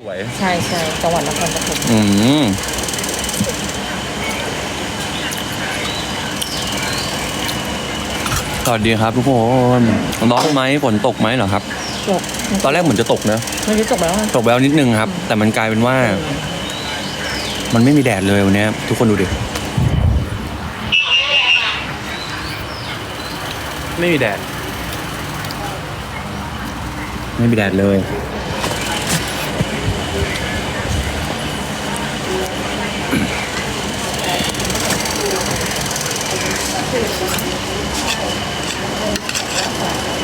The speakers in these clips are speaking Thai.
สวย ใช่ใช่จังหวัดนครปฐมอืมสวัสดีครับทุกคนร้อนไหมฝนตกไหมเหรอครับ จบตอนแรกเหมือนจะตกนะไม่ได้จบแล้วอะตกแววนิดนึงครับ แต่มันกลายเป็นว่า มันไม่มีแดดเลยวันเนี้ยทุกคนดูดิ ไม่มีแดด ไม่มีแดดเลย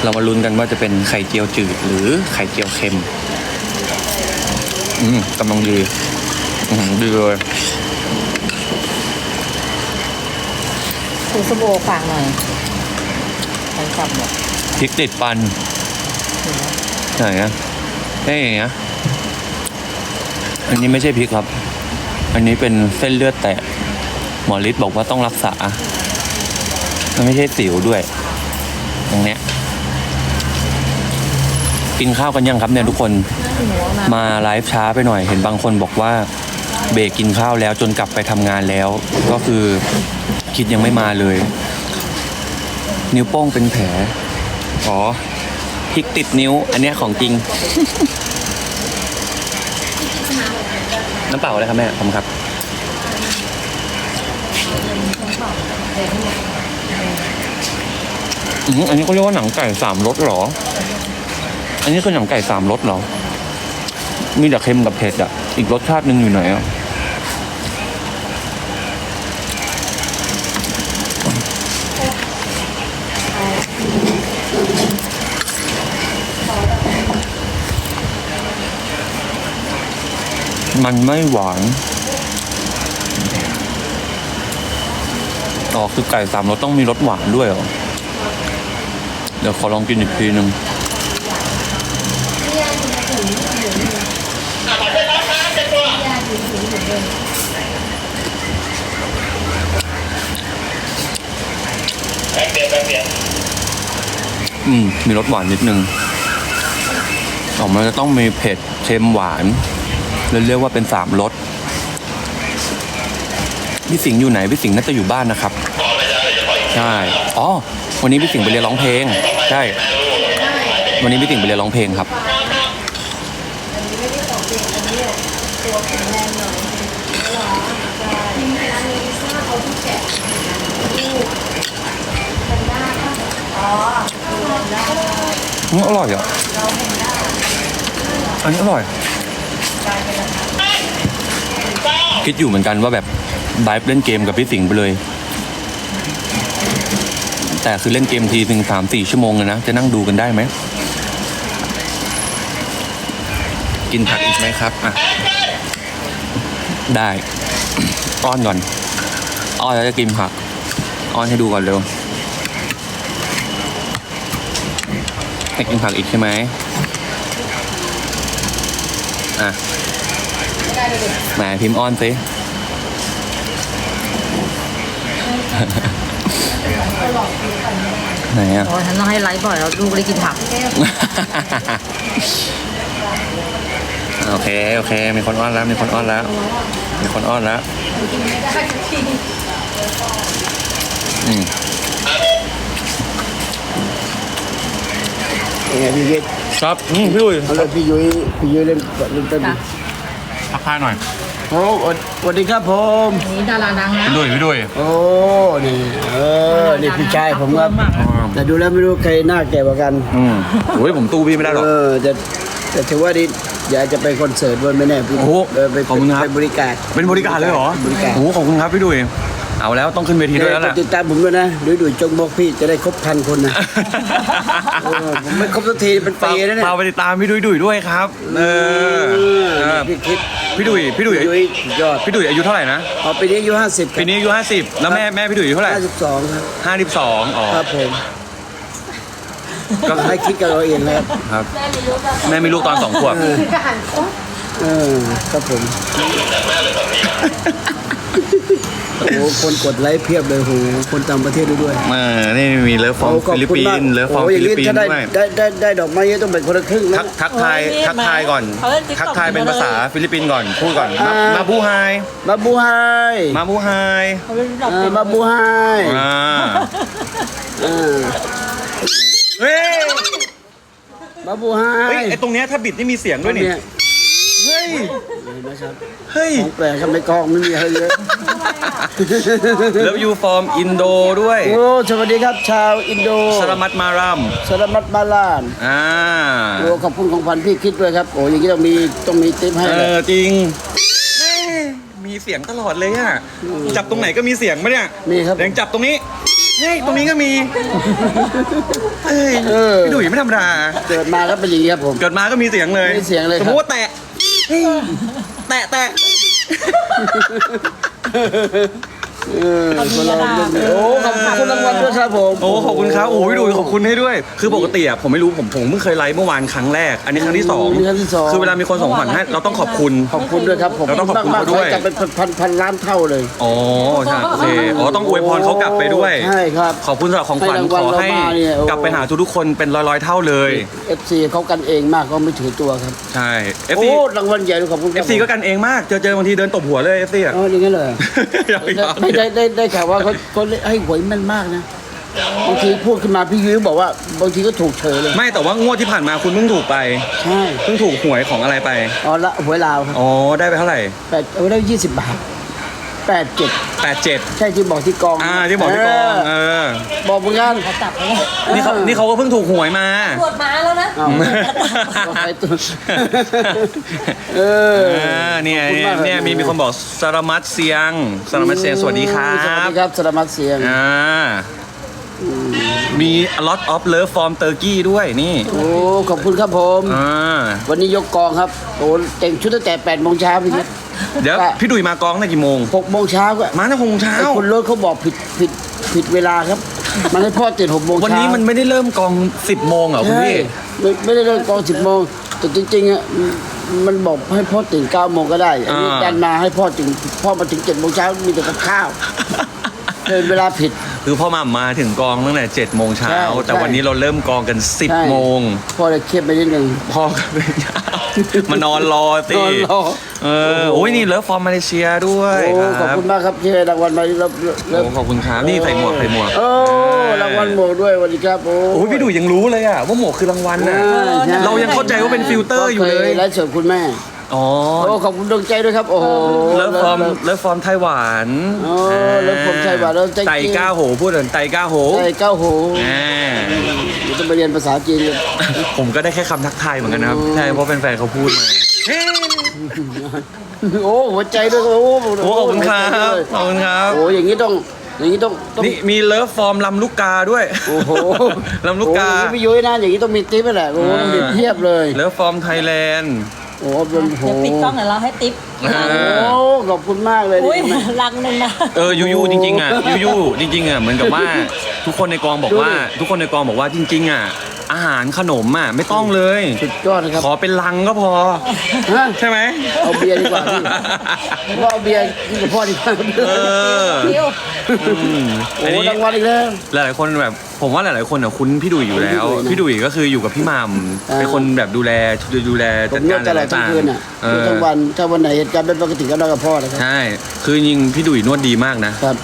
เรามาลุ้นกันว่าจะเป็นไข่เจียวจืดหรือไข่เจียวเค็ม อืมกำลังดีอืมดีเลยคุณสโบฝากหน่อยไปกลับหมดพริกติดฟันไหนอะเฮ้ยอะอันนี้ไม่ใช่พริกครับ อันนี้เป็นเส้นเลือดแตกหมอฤทธิ์บอกว่าต้องรักษา มันไม่ใช่สิวด้วย ตรงเนี้ย กินข้าวกันยังครับเนี่ยทุกคนมาไลฟ์ช้าไปหน่อยเห็นบางคนบอกว่าเบรกกินข้าวแล้วจนกลับไปทำงานแล้ว ก็คือคิดยังไม่มาเลย นิ้วโป้งเป็นแผลอ๋อพริกติดนิ้ว อันเนี้ยของจริง น้ำเปล่าอะไรครับแม่ขอบครับอืมอันนี้เขาเรียกว่าหนังไก่สามรสหรอ อันนี้คือหนังไก่สามรสเหรอ มีแต่เค็มกับเผ็ดอะ อีกรสชาติหนึ่งอยู่ไหนอะมันไม่หวาน อ๋อ คือไก่สามรสต้องมีรสหวานด้วยเหรอ เดี๋ยวขอลองกินอีกทีหนึ่ง อืม มีรสหวานนิดนึง ออกมาจะต้องมีเผ็ดเค็มหวานเลยเรียกว่าเป็นสามรสพี่สิงห์อยู่ไหนพี่สิงห์น่าจะอยู่บ้านนะครับใช่อ๋อวันนี้พี่สิงห์ไปเรียนร้องเพลงใช่วันนี้พี่สิงห์ไปเรียนร้องเพลงครับ อืมอร่อยอะ อันนี้อร่อย คิดอยู่เหมือนกันว่าแบบไดฟ์เล่นเกมกับพี่สิงห์ไปเลย แต่คือเล่นเกมทีถึงสามสี่ชั่วโมงเลยนะ จะนั่งดูกันได้ไหม กินผักอีกไหมครับ อะ ได้ อ้อนก่อน อ้อนแล้วจะกินผัก อ้อนให้ดูก่อนเร็ว ให้กินผักอีกใช่ไหมอะแหมพิมพ์อ้อนสิไหนอะโอ้ยฉันต้องให้ไลฟ์บ่อยแล้วลูกได้กินผัก โอเค โอเค มีคนอ้อนแล้ว มีคนอ้อนแล้ว มีคนอ้อนแล้ว อืม ยังไงพี่วิทย์ครับอืมพี่ดุยเอาเลยพี่ยุ้ยพี่ยุ้ยเล่นเล่นต้นค่ะ ทักทายหน่อยโอ้สวัสดีครับผม อันนี้ดาราดังนะ พี่ดุยพี่ดุยโอ้ นี่ เออ นี่พี่ชายผมครับขอบคุณมากแต่ดูแล้วไม่รู้ใครหน้าแก่กว่ากัน อืมโอ้ยผมตู้พี่ไม่ได้หรอก เออแต่แต่ถือว่าดีอยากจะไปคอนเสิร์ตวันไม่แน่พี่โอ้โหเออไปขอบคุณครับ ไปบริการเป็นบริการเลยเหรอ บริการ โอ้โหขอบคุณครับพี่ดุย เอาแล้วต้องขึ้นเวทีด้วยแล้วแหละติดตามผมด้วยนะดูดูจงบอกพี่จะได้ครบพันคนนะเออผมไม่ครบสักทีเป็นปีแล้วเนี่ยเปล่าไปติดตามพี่ดุยดุยด้วยครับ เออเออพี่คิดพี่ดุยพี่ดุยพี่ยุ้ยสุดยอดพี่ดุยอายุเท่าไหร่นะเอาปีนี้อายุห้าสิบปีนี้อายุห้าสิบแล้วแม่แม่พี่ดุยอายุเท่าไหร่ห้าสิบสองครับห้าสิบสองอ๋อครับผมก็ให้คิดกับเราเองนะครับครับ แม่มีลูกตอนสองขวบเออครับผม โอ้โหคนกดไลค์เพียบเลยโอ้โหคนต่างประเทศด้วยเออนี่มีเลิฟฟอร์มโอ้ขอบฟิลิปคุณปิมากนส์เลิฟฟอร์มโอ้ย่าฟิงลิปปินถ้าส์ได้ด้วยได้ได้ได้ดอกไม้เยอะต้องเป็นคนละครึ่งทันะกทักทายโอ้ยทักทายก่อน เขาเล่น TikTok ทักทายเป็นภาษาฟิลิปปินส์ก่อนพูดก่อนมาอ่ามมาบูไฮมาบูไฮมาบูไฮเขาเล่นติ๊กต็อกเออมาบูไฮอ่าเออเฮ้ยมาบูไฮเฮ้ยไอตรงเนี้ยถ้าบิดนี่มีเสียงด้วยนี่เนี่ยเฮ้ ยเห็นไหมครับเฮ้ย ของแปลกครับในกองไม่มีอะไรเยอะเลิฟยูฟอร์มอินโดด้วยโอ้สวัสดีครับชาวอินโดสลามัดมารัมสลามัดมาลานอ่าโอ้ขอบคุณของพันพี่คิดด้วยครับโอ้อย่างนี้ต้องมีต้องมีติ๊บให้เอเลยอจริงเฮ้ยมีเสียงตลอดเลยอะจับตรงไหนก็มีเสียงไหมเนี่ยมีครับ แดงจับตรงนี้เฮ้ยตรงนี้ก็มีเฮ้ยเออ พี่ดุยไม่ธรรมดาเกิดมาก็เป็นอย่างนี้ครับผม เกิดมาก็มีเสียงเลยมีเสียงเลยสครับมมติว่าแตะเฮ้ย แตะแตะ เออคนเราเรื่องนี้โอ้ขอบคุณรางวัลด้วยครับผม โอ้ขอบคุณครับโอ้พี่ดุยขอบคุณให้ด้วย คือปกติอะผมไม่รู้ผมผมเพิ่งเคยไลฟ์เมื่อวานครั้งแรก อันนี้ครั้งที่สองนี่ครั้งที่สอง คือเวลามีคนส่งขวัญให้เราต้องขอบคุณ ขอบคุณด้วยครับผมเราต้องขอบคุณเขาด้วย มกๆจะเป็นพันพันล้านเท่าเลย อ๋อใช่โอเคอ๋อต้องอวยพรเขากลับไปด้วย ใช่ครับ ขอบคุณสำหรับของขวัญให้ขรางวัลอให้เรามาเนี่ยโอ้ กลับไปหาทุกๆคนเป็นร้อยๆเท่าเลย เอฟซีเขากันเองมากเขาไม่ถือตัวครับ ใช่โอ้ FC รางวัลใหญ่ด้วยขอบคุณคเอรับฟซีก็กันเองมาก เจอเจอบางทีเดินตบหัวเลยเอฟซีอะอ๋ออย่างนั้นเลยอยากอยากไม่ได้ได้ได้ข่าวว่าเขาเขาให้หวยแม่นมากนะบางทีพูดขึ้นมาพี่ยุ้ยบอกว่าบางทีก็ถูกเฉยเลย ไม่แต่ว่างวดที่ผ่านมาคุณเพิ่งถูกไปใช่เพิ่งถูกหวยของอะไรไปอ๋อละหวยลาวครับอ๋อได้ไปเท่าไหร่แปดเอาได้ยี่สิบบาท แปดเจ็ดแปดเจ็ดใช่ที่บอกที่กองอ่าที่บอกที่กองเออบอกเหมือนกัน เขาจับไปเลยนี่เขานี่เขาก็เพิ่งถูกหวยมา ตรวจมาแล้วนะอ้าวบอกใครตัวเออ เออเนี่ยขอบคุณเนี่ยมากเนี่ยมีมีคนบอกสารมัดเสียงสารมัดเสียงสวัสดีครัสวัสบดีครับสารมัดเสียง อ่ามี a lot of love from Turkey ด้วยนี่โอ้ ขอบคุณครับผม อ่าวันนี้ยกกองครับ โอ้แต่งชุดตั้งแต่แปดโมงเช้าพี่นิด เดี๋ยว พี่ดุยมากองตั้งแต่กี่โมง หกโมงเช้าก็มาตั้งหกโมงเช้า ไอ้คนรถเขาบอกผิดผิดผิดเวลาครับ มันให้พ่อตื่นหกโมงเช้าวันนี้มันไม่ได้เริ่มกอง10โมงเหรอคุณใช่พี่ไม่ไม่ได้เลิกกองสิบโมงแต่จริงๆอะมันบอกให้พ่อตื่นเก้าโมงก็ได้อันนี้อ่าดันมาให้พ่อถึงพ่อมาถึงเจ็ดโมงเช้ามีแต่กับข้าว เดินเวลาผิด คือพ่อมามาถึงกองตั้งแต่7โมงเช้า ใช่แต่วันนี้เราเริ่มกองกันใช่10โมงพ่อเลยเครียดไปนิดนึง พ่อก็เลยมานอนรอสินอนรอ เออโอ้ยนี่เลิฟฟอร์มมาเลเซียด้วยโอ้ขคอบรับคุณมากครับที่ให้รางวัลมารับโอ้ขอบคุณครับนี่ใส่หมวกใส่หมวกโอ้รางวัลหมวกด้วยสวัสดีครับโอ้โอ้ยพี่ดุยยังรู้เลยอะว่าหมวกคือรางวัลน่ะใช่ใช่เรายังเข้าใจว่าเป็นฟิลเตอร์อยู่เลยไลฟ์สดคุณแม่ อ๋อโอ้ขอบคุณดวงใจด้วยครับ โอ้โห เลิฟฟอร์มเลิฟฟอร์มไต้หวันโอ้เลิฟฟอร์มไต้หวันแล้วใจจริงไตก้าโหพูดถึงไตก้าโหใช่เก้าโหอ่าเดี๋ยวต้องไปเรียนภาษาจีนเลยผมก็ได้แค่คำทักทายเหมือนกันนะครับโอ้ใช่เพราะแฟนๆเขาพูดมาโอ้หัวใจด้วยโอ้โอ้ขอบคุณครับขอบคุณครับ โอ้อย่างนี้ต้องอย่างนี้ต้องต้องนี่มีเลิฟฟอร์มลำลูกกาด้วยโอ้โหลำลูกกาโอ้อย่างนี้พี่ยุ้ยนะอย่างนี้ต้องมีติ๊บแหละโอ้อ่ามีเทียบเลย เลิฟฟอร์มไทยแลนด์ โอ้เป็นโอ้โหเดี๋ยวปิดกล้องเดี๋ยวเราให้ติ๊บอ่า โอ้ขอบคุณมากเลยอุ้ยนี่ลังหนึ่งนะ เออยูยูจริงๆอะยูยูจริงๆอะเหมือนกับว่าทุกคนในกองบอกว่า ทุกคนในกองบอกว่าจริง ๆ อะ อาหารขนมอะไม่ต้องเลย สุดยอดนะครับขอเป็นลังก็พอ ฮะใช่ไหมเอาเบียร์ดีกว่าพี่พ่อเอาเบียร์กินกับพ่อดีกว่าเออคิวอืมโอ้อันนี้รางวัลอีกแล้วหลายๆคนแบบผมว่าหลายๆคนอะคุ้นพี่ดุยอยู่แล้ว คุ้นพี่พี่ดุดุยยนะก็คืออยู่กับพี่หมัมอ่า เป็นคนแบบดูแลดูแลผจัดมนกาวรดตลอดทั้งต่างคืนอะๆเอนวดอทั้งวันถ้าวันไหนเหตุการณ์เป็นปกติก็นอนกับพ่อนะครับ ใช่คือจริงๆพี่ดุยนวดดีมากนะครับ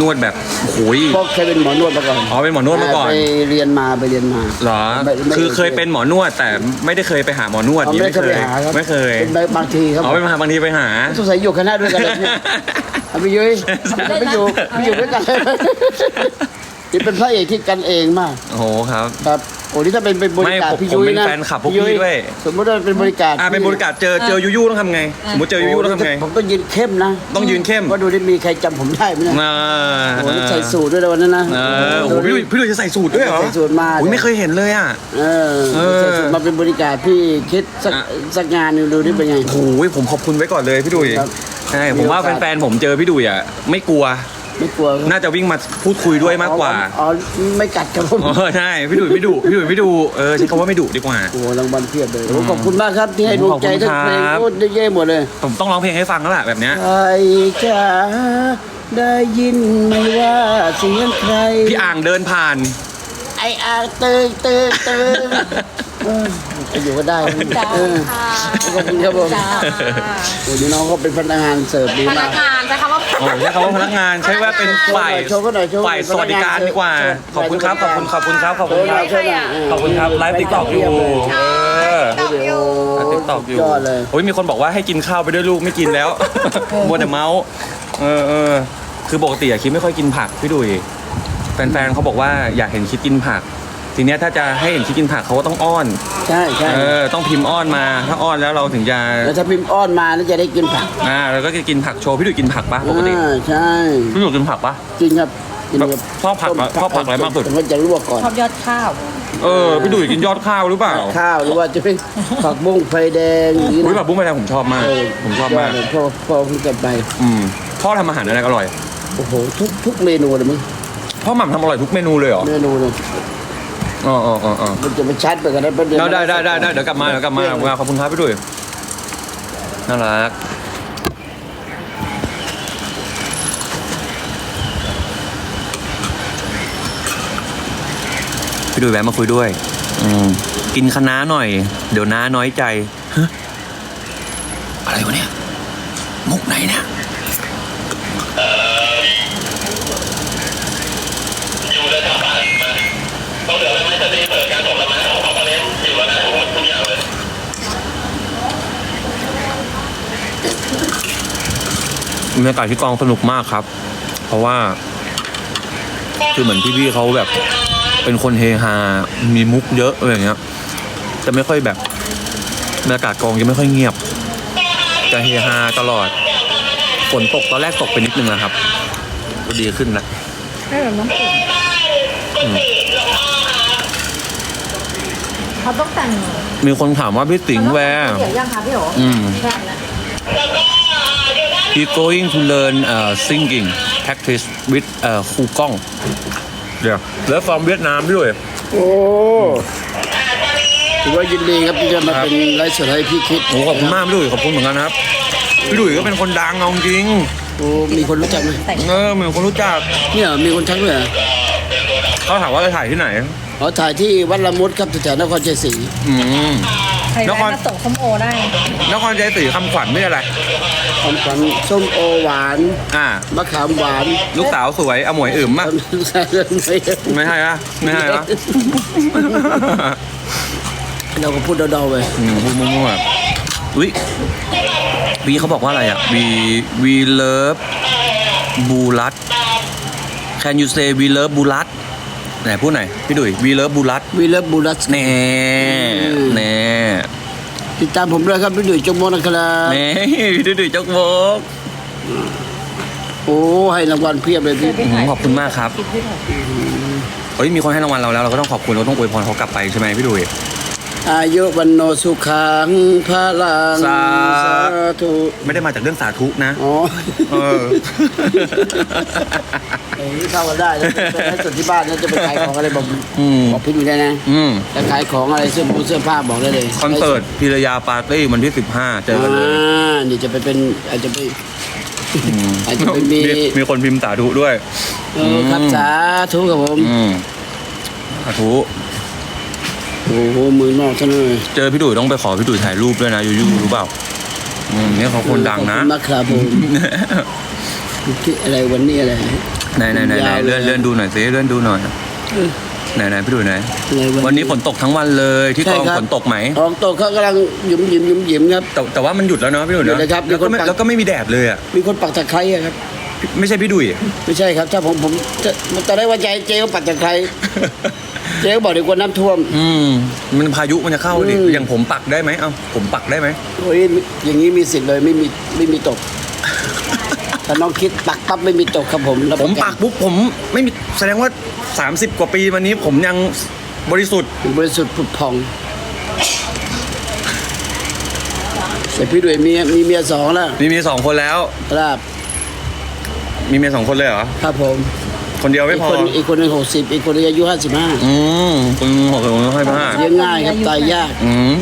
นวดแบบโอ้โหย พ่อเคยเป็นหมอนวดมาก่อนอ๋อเป็นหมอนวดมาก่อน ไปเรียนมาไปเรียนมา เหรอ ไม่ไม่ คือเคยเป็นหมอนวดแต่ไม่ได้เคยไปหาหมอนวดเอานี่ไม่ได้ไม่เคเคยยไปหาครับไม่เคยเป็นบางทีครับอ๋อไปมาบางทีไปหา สงสัยอยู่คณะด้วยกันเลยเนี่ยเอาไปยุ้ยเอาไปอยู่ไปอยู่ด้วยกันเลย นี่เป็นพระเอกที่กันเองมาก โอ้โหครับ ครับโอ้นี่ถ้าเป็นเป็นบริการไม่ผมพี่ยุ้ยผมเป็นนะแฟนคลับพวกยุ้พี่ด้วย สมมติว่าเป็นบริการอ่าเป็นบริการเจอเจอยูยูต้องทำไง สมมติเจอยูยูต้องทำไง ผมต้องยืนเข้มนะต้องยืนเข้มว่าดูได้มีใครจำผมได้ไหมเนี่ยอ่าโอ้นี่ใส่สูทด้วยนะวันนั้นนะเออโอ้โหพี่ดุยพี่ดุยจะใส่สูตรด้วยเหรอใส่สูทมาโอ้ยไม่เคยเห็นเลยอะ เออเออ ใส่สูทมาเป็นบริการพี่คิดสักอะสักงานหนึงดูนี่เป็นไง โอ้ยผมขอบคุณไว้ก่อนเลยพี่ดุยครับ ใช่ผมว่ามีโอกาสแฟนๆผมเจอพี่ดุยอะไม่กลัว ไม่กลัวครับน่าจะวิ่งมาพูดคุยด้วยมากกว่าอ๋ออ๋อไม่กัดครับผมเออใช่พี่ดุยไม่ดุพี่ดุยไม่ดุเออใช้คำว่าไม่ดุดีกว่า โอ้โหรางวัลเพียบเลยโอ้ขอบคุณมากครับที่ให้ดวงใจขอบคุณทั้งเพลงครับโอ้ได้เย่หมดเลยผมต้องร้องเพลงให้ฟังแล้วล่ะแบบเนี้ย ใครจะได้ยินไหม่ว่าเสียงใคร พี่อ่างเดินผ่าน ไอ้อ่างเตยเตยเตยเออจะอยู่ก็ได้จ้าเออค่ะขอบคุณครับผม จ้าโอ้ยน้องเขาเป็นพนักงานเสิร์ฟดีพมานักกงานใช้คำว่าโอ้ยใช้คำว่าพนักงานใช่ว่าเป็นฝ่ายโชว์ก็หน่อยโชว์ก็หน่ฝ่าอยยสวัสดิการดีกว่าโชว์ขอบคุณครับขอบคุณขอบคุณครับขอบโชคุณว์หคน่รัอบยโชว์หน่อยขอบคุณครับไลฟ์ติ๊กต็อกอยู่เออตอบอยู่ติ๊กต็อกอยู่ยอดเลย โอ้ยมีคนบอกว่าให้กินข้าวไปด้วยลูกไม่กินแล้วมัวแต่เมาส์เออเออคือปกติอะคิดไม่ค่อยกินผักพี่ดุยแฟนๆเขาบอกว่าอยากเห็นคิดกินผัก ทีเนี้ยถ้าจะให้เห็นคิดกินผักเขาก็ต้องอ้อน ใช่ใช่เออ ต้องพิมพ์อ้อนมา ถ้าอ้อนแล้วเราถึงจะแล้วถ้าพิมพ์อ้อนมาแล้วจะได้กินผักอ่าเราก็จะกินผักโชว์ พี่ดุยกินผักปะปกติ อ่าใช่พี่ดุยกินผักปะจริงครับกินกับชอบผักเหรอชอบผักอะไรมากสุด ผมก็จะลวกก่อน ชอบยอดข้าว เออ พี่ดุยกินยอดข้าวหรือเปล่าข้าวหรือว่าจะเป็นผักบุ้งไฟแดงอย่างนี้อุ้ยนะแบบบุ้งไปแล้วผมชอบมากเออผมชอบมากยดเลยพ่อพ่อเพิ่งจะไป อืมพ่อทำอาหารอะไรอร่อย โอ้โหทุกทุกเมนูเลยมั้งพ่อหม่ำทำอร่อยทุกเมนูเลยเหรอ เมนูเลย อ๋ออ๋ออ๋ออ๋อมันจะไปชัดไปกันได้ประเดี๋ยวได้ได้ได้ได้เดี๋ยวกลับมาเดี๋ยวกลับมาขอบคุณครับพี่ดุยน่ารักพี่ดุยแวะมาคุยด้วย อืมกินคะน้าหน่อย เดี๋ยวน้าน้อยใจฮะอะไรวะเนี่ย มุกไหนเนี่ย รรยากาศที่กองสนุกมากครับ เพราะว่าคือเหมือนพี่ๆเขาแบบ เป็นคนเฮฮา มีมุกเยอะอะไรอย่างเงี้ย จะไม่ค่อยแบบบรรยากาศกองจะไม่ค่อยเงียบ จะเฮฮาตลอด ฝนตกตอนแรกตกไปนิดนึงนะครับ ก็ดีขึ้นละให้แบบน้องปุ่นเขาต้องแต่งมีคนถามว่าพี่สิงห์แวร์เดี๋ยวยังคะพี่โอ๋อืมใช่แล้ว he going to learn uh, singing practice with uh, ครูกล้องเดี๋ยวแล้วฟอร์มเวียดนามด้วยโอ้ถือว่ายินดีครับที่จะมาเป็นไลฟ์สดให้พี่คิดโอ้ขอบคุณมากพี่ดุยขอบคุณเหมือนกันนะครับพี่ดุยก็เป็นคนดังเอาจริงโอ้มีคนรู้จักไหมเออเหมือนคนรู้จักเนี่ยมีคนทักด้วยเหรอเขาถามว่าจะถ่ายที่ไหนอ๋อถ่ายที่วัดละมุดครับแถวๆนครชัยศรีอืม ใครนได้ครมาส่งส้มโอได้ นครใจศรีคำขวัญไม่อะไร ของขวัญส้มโอหวานอ่า มะขามหวานลูกสาวสวยอมวยอึมป่ะใช่เลยไหมไม่ใช่อะไม่ใช่อะเราก็พูดเดาๆไปอืมพูดมั่วๆอุ้ยวีเขาบอกว่าอะไรอะ we we love บูรัต can you say we love บูรัตไหนพูดหน่อยพี่ดุย we love บูรัต วีเลฟบูรัส แน่ แน่ ติดตามผมด้วยครับพี่ดุยจงโมนะครับแน่พี่ดุยจกโบกโอ้ให้รางวัลเพียบเลยพี่อืมขอบคุณมากครับคิดพี่โอ๋เฮ้ยมีคนให้รางวัลเราแล้วเราก็ต้องขอบคุณเราต้องอวยพรเขากลับไปใช่ไหมพี่ดุย อายุวันโนสุขังพระลังสา ธุ ไม่ได้มาจากเรื่องสาธุนะอ๋อเออ เอ้ยเข้ากันได้แล้วไปให้ส่วนที่บ้านนะจะไปขายของอะไรบอกอืม บอกพี่ดุยได้นะอืมจะขายของอะไรเสื้อผ้าเสื้อผ้าบอกได้เลยคอนเสิร์ตพิรยาปาร์ตี้วันที่ 15 เจอกันเลยอ่านี่จะไปเป็นอาจจะไปอืมอาจจะเป็นมีมีคนพิมพ์สาธุด้วย เออครับสาธุครับผม อืมสาธุ โอ้โหมือนอกท่านเลยเจอพี่ดุยต้องไปขอพี่ดุยถ่ายรูปด้วยนะยูยูรู้เปล่าอืมนี่เขาคนดังนะขอบคุณมากครับผมที่อะไรวันนี้อะไร ไหนไหนไหนไหนยาวเลย เลื่อนเลื่อนดูหน่อยสิเลื่อนดูหน่อยไหนไหนพี่ดุยไหนอะไรวันนี้ฝนตกทั้งวันเลยที่ใช่กองครับฝนตกไหมออกโตเขากำลังหยุมหยิมหยุมหยิมครับ แต่แต่ว่ามันหยุดแล้วเนาะพี่ดุยหยุเนาะดเลยครับแล้วก็ไม่มีคนปัก แล้วก็ไม่มีแดดเลยอะมีคนปักตะไคร้อะครับ ไม่ใช่พี่ดุย ไม่ใช่ครับ ถ้าผมผมจะตอนแรกว่าใจเจ๊เขาปักตะไคร้เจ๊เขาบอกเดี๋ยวกลัวน้ำท่วม อืมมันพายุมันจะเข้าดิอืม อย่างผมปักได้ไหมเอ้าผมปักได้ไหมโอ้ยอย่างนี้มีสิทธิ์เลยไม่มีไม่มีตก ถ้าน้องคิดปักปั๊บไม่มีตกครับผมรับผมระนปักปุ๊บผมไม่มีแสดงว่า 30 กว่าปีมานี้ผมยังบริสุทธิ์บริสุทธิ์ผุดพองแต่พี่ด้วยเมียมีเมียสองแล้วมีมีสองคนแล้ว ครับ มีเมียสองคนเลยเหรอ ครับผมคนเดียวไม่อีกพอ คนอีกคนหนึ่งหกสิบอีกคนหนึงอายุห้าสิบห้าอืมคุณหกสิบให้ผ้าเลี้ยงง่ายครับตายยากอืม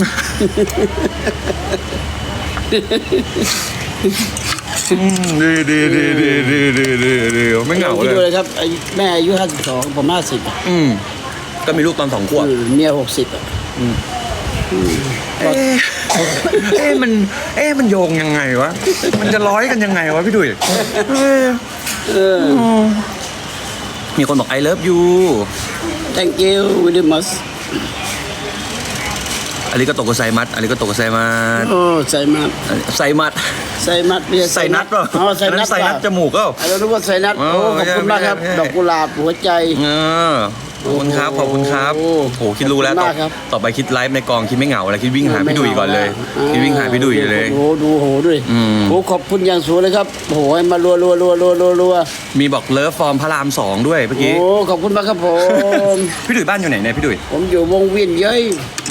ดีดีดีดีดีดีดีดีไม่เหงาคิดเลดูเลยยครับอายุแม่อายุห้าสิบสองผมห้าสิบอืมก็มีลูกตอนสองขวบเมียหกสิบอะเอ๊ะ เอ๊ะมัน เอ๊ะมันโยงยังไงวะ มันจะร้อยกันยังไงวะพี่ดุยเอ๊ะเออมีคนบอก I love you thank you very much อันนี้ก็ตกกับไซมัดอันนี้ก็ตกกับไซมัดโอ้ใส่มัดไซมัดใส่มัดไม่ใช่ไซนัดเปล่าอ๋อใส่นัดอันนั้นไซนัดจมูกเปล่า เรารู้ว่าใส่นัดอ๋อโอ้ขอบคุณมากครับไม่ใช่ดอกกุหลาบหัวใจ เออ ขอบคุณครับขอบคุณครับโอ้โหคิดรู้แล้วขอบต่อคุณมากครับ ต่อไปคิดไลฟ์ในกองคิดไม่เหงาแล้วคิดวิ่งหาพี่ดุยก่อนเลยคิดวิ่งหาพี่ดุยเลย โอ้ดูโหด้วยอืมโอ้ขอบคุณอย่างสูงเลยครับโอ้โหให้มารัวรัวรัวรัวรัวรัวมีบอกเลิฟฟอร์มพระรามสองด้วยเมื่อกี้โอ้ขอบคุณมากครับผม พี่ดุยบ้านอยู่ไหนเนี่ยพี่ดุยผมอยู่วงเวียนเย้ย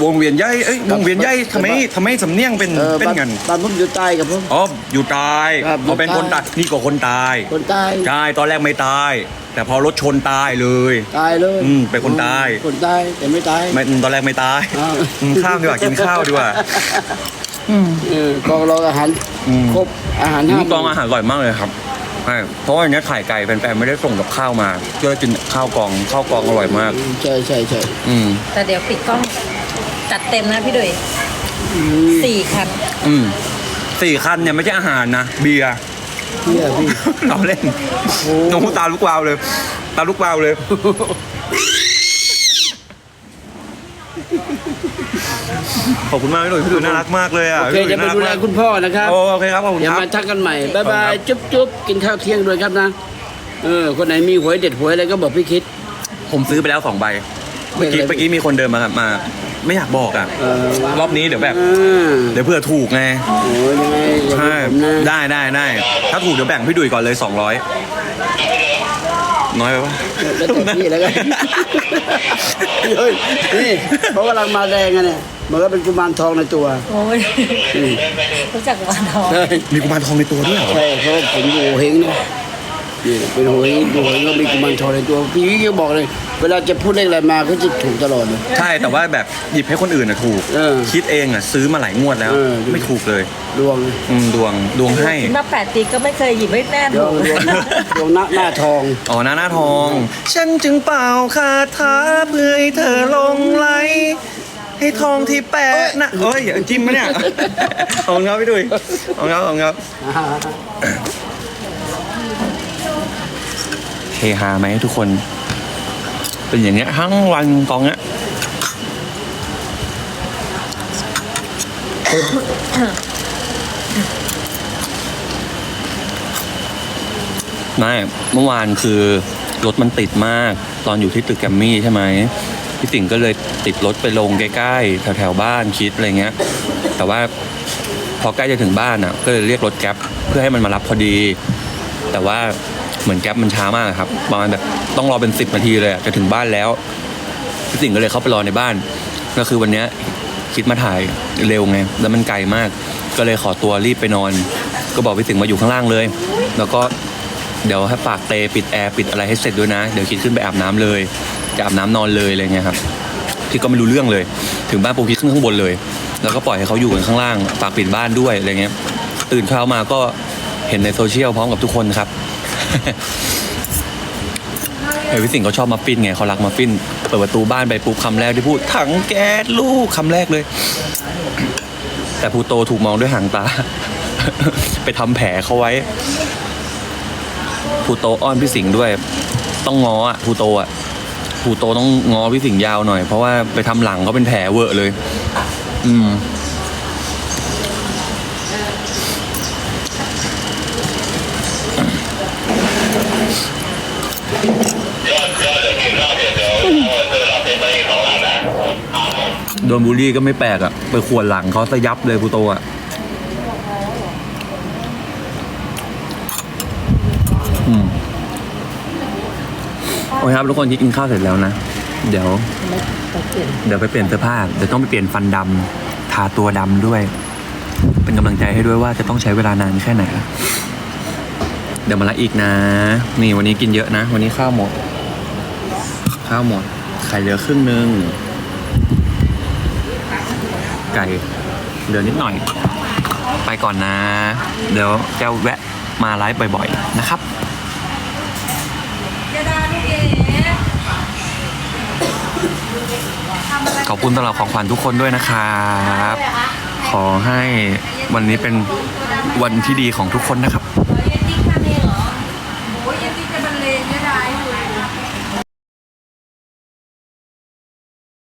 วงเวียนใยเอ้ยวงเวียนใยทำไมทำไมสำเนียงเป็นเออเป็นบ้านเงินบ้านผมอยู่ใต้ครับผม อ๋ออยู่ตายครับเขาเป็นอยู่คนใต้ตายนี่ก็คนตายคนใต้ ใช่ตอนแรกไม่ตาย แต่พอรถชนตายเลย ตายเลยอืมเป็นคนใต้คนใต้แต่ไม่ตายไม่ตอนแรกไม่ตายอ้าวกินข้าวดีกว่ากินข้าวดีกว่าเออกองรองอาหารอืมครบอาหารห้ากองอาหารอร่อยมากเลยครับใช่เพราะว่าอย่างเนี้ยไข่ไก่แฟนๆไม่ได้ส่งกับข้าวมาก็เลยกินข้าวกล่องข้าวกล่องอร่อยมาก ใช่ใช่ใช่อืม แต่เดี๋ยวปิดกล้องจัดเต็มนะพี่ดุยสี่คัน อืมสี่คันเนี่ยไม่ใช่อาหารนะ เบียร์ เนี่ยพี่เราเล่นน้องตาลูกวาวเลย ตาลูกวาวเลย ขอบคุณมากพี่หนุ่ยพี่หนุ่ยน่ารักมากเลยอะโอเคจะไปดูแลคุณพ่อนะครับโอเคครับขอบคุณอย่าครับมาทักกันใหม่บายบายครับจุ๊บจุ๊บกินข้าวเที่ยงด้วยครับนะเออคนไหนมีหวยเด็ดหวยอะไรก็บอกพี่คิด ผมซื้อไปแล้วสองใบเมื่อกี้เป็นอะไรเมื่อกี้มีคนเดินมามา ไม่อยากบอกอะ เออรอบนี้เดี๋ยวแบบ อ่าเดี๋ยวเพื่อถูกไงโอ้ยยังไงอย่าใช่ให้ผมนะได้ได้ได้ถ้าถูกเดี๋ยวแบ่งพี่ดุยก่อนเลยสองร้อยน้อยไปปะ แล้วแต่พี่แล้วกันเฮ้ยนี่เขากำลังมาแรงอะเนี่ยมันก็เป็นกุมารทองในตัวโอ้ยอืมรู้จักวันทองใช่มีกุมารทองในตัวด้วยเหรอ ใช่เพราะว่าผมอยู่โหเฮงเนี่ยนี่เป็นโหเฮงอยู่โหเฮงก็มีกุมารทองในตัวพี่ยิ่งก็บอกเลย เวลาจะพูดเลขอะไรมาก็จะถูกตลอดเลย ใช่แต่ว่าแบบหยิบให้คนอื่นอะถูก เออคิดเองอะซื้อมาหลายงวดแล้ว เออ ไม่ถูกเลยดวงอืมดวงดวงให้ มาแปดปีก็ไม่เคยหยิบให้แม่ดถูวงกดวงดวงหน้าหน้าทอง อ๋อหน้าหน้าทอง ฉันจึงเป่าคาถาเพื่อให้เธอหลงไหลให้ทองที่แปะนะเอ้ยอย่าจิ้มมะเนี่ย ขอบคุณครับพี่ดุยขอบคุณครับขอบคุณครับเฮฮาไหมทุกคน เป็นอย่างเงี้ยทั้งวันกองเนี้ยไม่เมื่อวานคือรถมันติดมาก ตอนอยู่ที่ตึกแกรมมี่ใช่ไหมพี่สิงห์ก็เลยติดรถไปลงใกล้ๆแถวๆบ้านคิดอะไรเงี้ย แต่ว่าพอใกล้จะถึงบ้านอะ ก็เลยเรียกรถแก๊ปเพื่อให้มันมารับพอดี แต่ว่า เหมือนแก๊ปมันช้ามากครับประมาณแบบต้องรอเป็นสิบนาทีเลยจะถึงบ้านแล้วพี่สิงห์ก็เลยเข้าไปรอในบ้าน ก็คือวันเนี้ยคิดมาถ่ายเร็วไงแล้วมันไกลมาก ก็เลยขอตัวรีบไปนอน ก็บอกพี่สิงห์มาอยู่ข้างล่างเลย แล้วก็เดี๋ยวให้ฝากเตปิดแอร์ปิดอะไรให้เสร็จด้วยนะ เดี๋ยวคิดขึ้นไปอาบน้ำเลย จะอาบน้ำนอนเลยอะไรเงี้ยครับพี่ก็ไม่รู้เรื่องเลย ถึงบ้านปูคิดขึ้นข้างบนเลย แล้วก็ปล่อยให้เขาอยู่กันข้างล่างฝากปิดบ้านด้วยอะไรเงี้ยตื่นเช้ามาก็เห็นในโซเชียลพร้อมกับทุกคนครับ เฮ้ยพี่สิงเขาชอบมาฟินไงเขารักมาฟินเปิดประตูบ้านไปปุ๊บคำแรกที่พูดถังแก๊สลูกคำแรกเลย แต่ภูโตถูกมองด้วยหางตา ไปทำแผลเขาไว้ภูโตอ้อนพี่สิงห์ด้วย ต้องง้ออะภูโตอะภูโตต้องง้อพี่สิงห์ยาวหน่อย เพราะว่าไปทำหลังเขาเป็นแผลเวอะเลย อืม ดนบูลลี่ก็ไม่แปลกอะ่ะไปขวนหลังเขาซะยับเลยภูโตอะ่ะอืมโอเคครับทุกคนที่กินข้าวเสร็จแล้วนะ เดี๋ยว เดี๋ยวไปเปลี่ยนเสื้อผ้าเดี๋ยวต้องไปเปลี่ยนฟันดำทาตัวดำด้วย เป็นกำลังใจให้ด้วยว่าจะต้องใช้เวลานานแค่ไหน เดี๋ยวมาละอีกนะ นี่วันนี้กินเยอะนะ วันนี้ข้าวหมด ข้าวหมดไข่เหลือครึ่งนึง ไก่เดือนิดหน่อย ไปก่อนนะ เดี๋ยวจะแวะมาไลฟ์บ่อยๆนะครับขอบคุณตลอดของขวัญทุกคนด้วยนะครับ ขอให้วันนี้เป็นวันที่ดีของทุกคนนะครับ